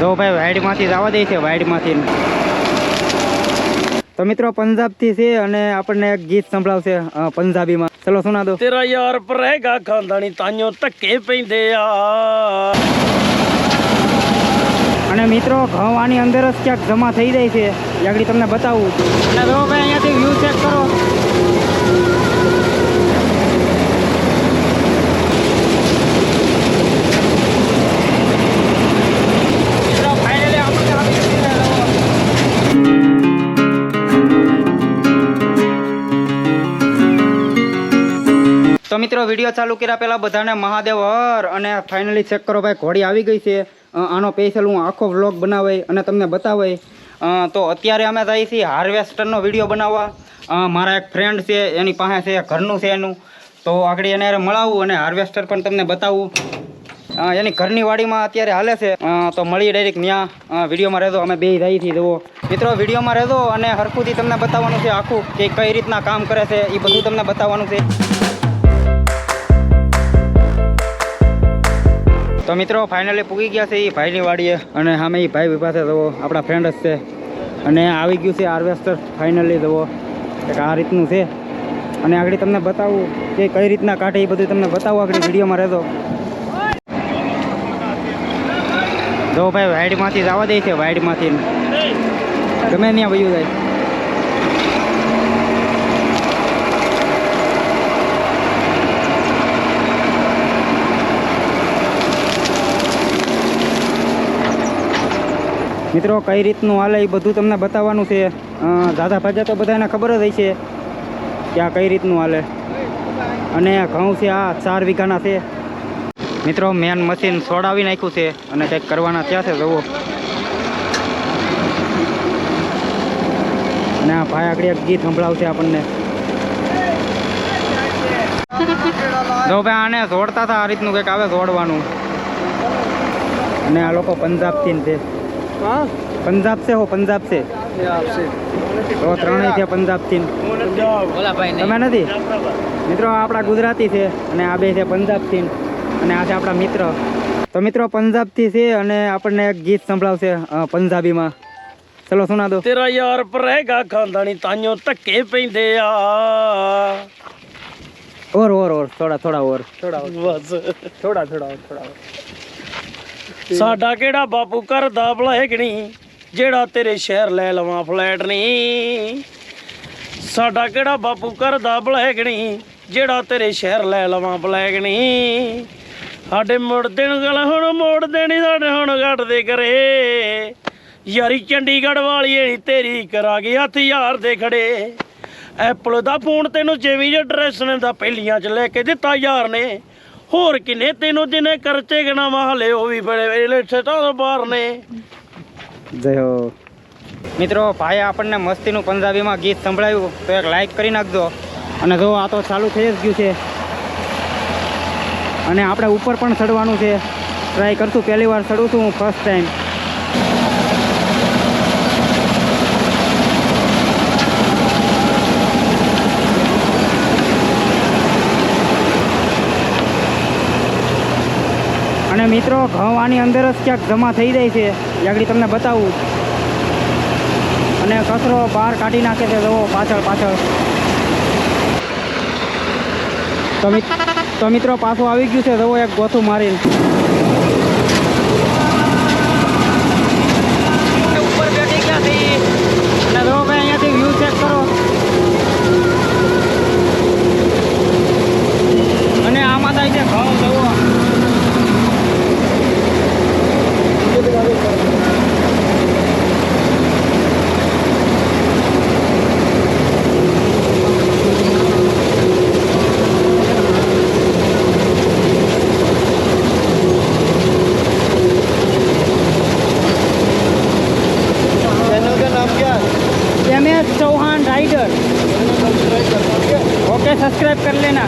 જો ભાઈ વાઇડમાંથી જવા દે છે વાઇડમાંથી તો મિત્રો પંજાબથી છે અને આપણને એક ગીત સંભળાવશે પંજાબીમાં. ચલો સુના દો? તેરા યાર પરેગા ખાંધાણી તાન્યો તકે પૈંદે અને મિત્રો ઘઉં અંદર જ ક્યાંક જમા થઈ જાય છે. આગળ તમને બતાવું. અને જો ભાઈ અહીંયાથી વ્યૂ ચેક કરો. મિત્રો, વીડિયો ચાલુ કર્યા પહેલાં બધાને મહાદેવ હર અને ફાઇનલી ચેક કરો ભાઈ, ઘોડી આવી ગઈ છે. આનો સ્પેશિયલ હું આખો વ્લોગ બનાવાય અને તમને બતાવાય. તો અત્યારે અમે જઈએ છીએ હાર્વેસ્ટરનો વીડિયો બનાવવા. મારા એક ફ્રેન્ડ છે, એની પાસે છે, ઘરનું છે એનું. તો આગળ એને મળાવું અને હાર્વેસ્ટર પણ તમને બતાવું. એની ઘરની વાડીમાં અત્યારે હાલે છે. તો મળી ડાયરેક્ટ ત્યાં વિડીયોમાં રહેજો. અમે બે જઈએ છીએ, જુઓ. મિત્રો, વિડીયોમાં રહેજો અને હરખુથી તમને બતાવવાનું છે આખું કે કઈ રીતના કામ કરે છે એ બધું તમને બતાવવાનું છે. તો મિત્રો ફાઇનલી પૂગી ગયા છે એ ભાઈની વાડીએ અને સામે એ ભાઈ પાસે જુઓ આપણા ફ્રેન્ડ જ છે. અને આવી ગયું છે હાર્વેસ્ટર ફાઇનલી જુઓ એક આ રીતનું છે. અને આગળ તમને બતાવું કે કઈ રીતના કાઢે એ બધું તમને બતાવું આગળ વિડીયોમાં રહેતો જો ભાઈ વાઈડમાંથી જવા દે છે વાઈડમાંથી ગમે ત્યાં વયું જાય. મિત્રો, કઈ રીતનું હાલે એ બધું તમને બતાવવાનું છે? દાદા ભાજા તો બધાને ખબર જ હશે કે આ કઈ રીતનું હાલે. અને ઘઉં છે, આ ચાર વીઘાના છે. મિત્રો મેન મશીન છોડાવી નાખ્યું છે અને કંઈક કરવાના થયા છે, જુઓ. અને આ ભાઈ આગળ એક ગીત સંભળાવશે આપણને. જો ભાઈ, આને જોડતા હતા, આ રીતનું કંઈક આવે જોડવાનું. અને આ લોકો પંજાબથી ને હા પંજાબ સે હો પંજાબ સે. તો ત્રણેય છે પંજાબથી તમે નથી? મિત્રો આપણા ગુજરાતી છે અને આ બે છે પંજાબથી અને આ છે આપણા મિત્ર. તો મિત્રો પંજાબથી છે અને આપણને એક ગીત સંભળાવશે પંજાબીમાં. ચલો સુના દો. તેરા યાર પરેગા ખાંધાણી તાન્યો તકે પૈંદે આ. ઓર ઓર ઓર થોડા થોડા ઓર. થોડા થોડા થોડા થોડા ઓર. ਸਾਡਾ ਕਿਹੜਾ ਬਾਪੂ ਕਰਦਾ ਭਲੇਗਣੀ ਜਿਹੜਾ ਤੇਰੇ ਸ਼ਹਿਰ ਲੈ ਲਵਾਂ ਫਲੈਟ ਨਹੀਂ ਸਾਡਾ ਕਿਹੜਾ ਬਾਪੂ ਕਰਦਾ ਭਲੇਗਣੀ ਜਿਹੜਾ ਤੇਰੇ ਸ਼ਹਿਰ ਲੈ ਲਵਾਂ ਫਲੈਗ ਸਾਡੇ ਮੁੜ ਦੇਣ ਗੱਲ, ਹੁਣ ਮੋੜਦੇ ਦੇਣੀ ਸਾਡੇ ਹੁਣ ਘਟਦੇ ਕਰੇ ਯਾਰੀ ਚੰਡੀਗੜ੍ਹ ਵਾਲੀ ਨੀ ਤੇਰੀ ਕਰਾ ਗਈ ਹੱਥ ਯਾਰ ਦੇ ਖੜੇ। ਐਪਲ ਦਾ ਫੋਨ ਤੈਨੂੰ ਜਿਵੇਂ ਜਿਹਾ ਡਰੈਸ ਨੇ ਦਾ ਪਹਿਲੀਆਂ ਚ ਲੈ ਕੇ ਦਿੱਤਾ ਯਾਰ ਨੇ। ਹੋਰ ਕਿੰਨੇ ਤੈਨੂੰ ਜਿਹਨੇ ਕਰਚੇ ਗਣਾ ਹਲੇ ਉਹ ਵੀ ਬੜੇ ਵੇਲੇ ਛਟਾ ਤੋਂ ਬਾਹਰ ਨੇ જય હો મિત્રો ભાઈ આપણને મસ્તીનું પંજાબીમાં ગીત સંભળાવ્યું તો એક લાઈક કરી નાખજો અને જો આ તો ચાલુ થઈ જ ગયું છે અને આપણે ઉપર પણ ચડવાનું છે ટ્રાય કરશું પહેલી વાર ચડું છું હું ફર્સ્ટ ટાઈમ અને મિત્રો ઘઉં આની અંદર જ ક્યાંક જમા થઈ જાય છે. જાગડી આગળ તમને બતાવું. અને કચરો બહાર કાઢી નાખે છે જવો પાછળ પાછળ. તો તો મિત્રો પાછું આવી ગયું છે જવો એક ગોથું મારીને. ઉપર બેઠી છે. અને ભાઈ અહીંયાથી વ્યૂ ચેક કરો. અને આમાં થાય છે ઘઉં જુઓ. सब्सक्राइब कर लेना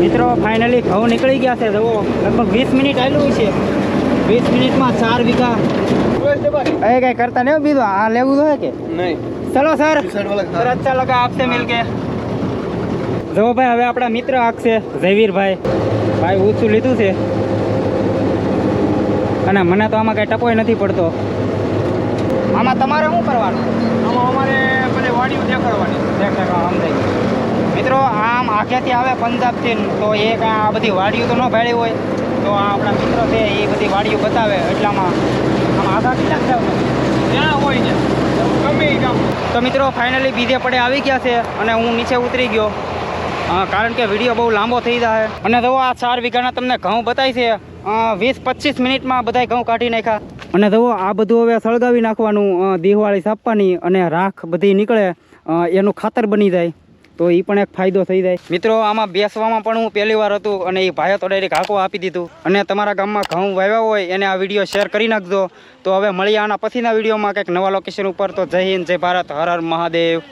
મિત્રો ફાઇનલી ઘઉં નીકળી ગયા છે. જુઓ લગભગ વીસ મિનિટ આવેલું છે. વીસ મિનિટમાં ચાર વીઘા. એ કઈ કરતા નહીં બીજું. આ લેવું હોય કે? નહીં. ચલો સર. સર અચ્છા લગા આપશે મિલ કે જો ભાઈ હવે આપણા મિત્ર આખશે જયવીરભાઈ ભાઈ ઊંચું લીધું છે. અને મને તો આમાં કઈ ટકોય નથી પડતો. આમાં તમારે શું કરવાનું? આમાં અમારે પેલી વાડીઓ દેખાડવાની. દેખાડવા સમજાય. મિત્રો આમ આખેથી આવે પંજાબથી. તો એ કાંઈ આ બધી વાડીઓ તો ન ભાડી હોય. તો આ આપણા મિત્રો છે એ બધી વાડીઓ બતાવે એટલામાં. આમ આગા કેટલા જાવ ત્યાં હોય છે ગમે તો મિત્રો ફાઇનલી બીજે પડે આવી ગયા છે અને હું નીચે ઉતરી ગયો. કારણ કે વીડિયો બહુ લાંબો થઈ જાય. અને જો આ ચાર વીઘાના તમને ઘઉં બતાવી છે. વીસ પચીસ મિનિટમાં બધાય ઘઉં કાઢી નાખ્યા. અને જુઓ આ બધું હવે સળગાવી નાખવાનું દિવાળી સાપવાની અને રાખ બધી નીકળે એનું ખાતર બની જાય. તો એ પણ એક ફાયદો થઈ જાય. મિત્રો, આમાં બેસવામાં પણ હું પહેલી વાર હતું અને એ ભાઈએ તો ડાયરેક્ટ હાંકો આપી દીધું. અને તમારા ગામમાં ઘઉં વાવ્યા હોય, એને આ વીડિયો શેર કરી નાખજો. તો હવે મળીએ આના પછીના વિડીયોમાં કંઈક નવા લોકેશન ઉપર. તો જય હિન્દ, જય ભારત, હર હર મહાદેવ.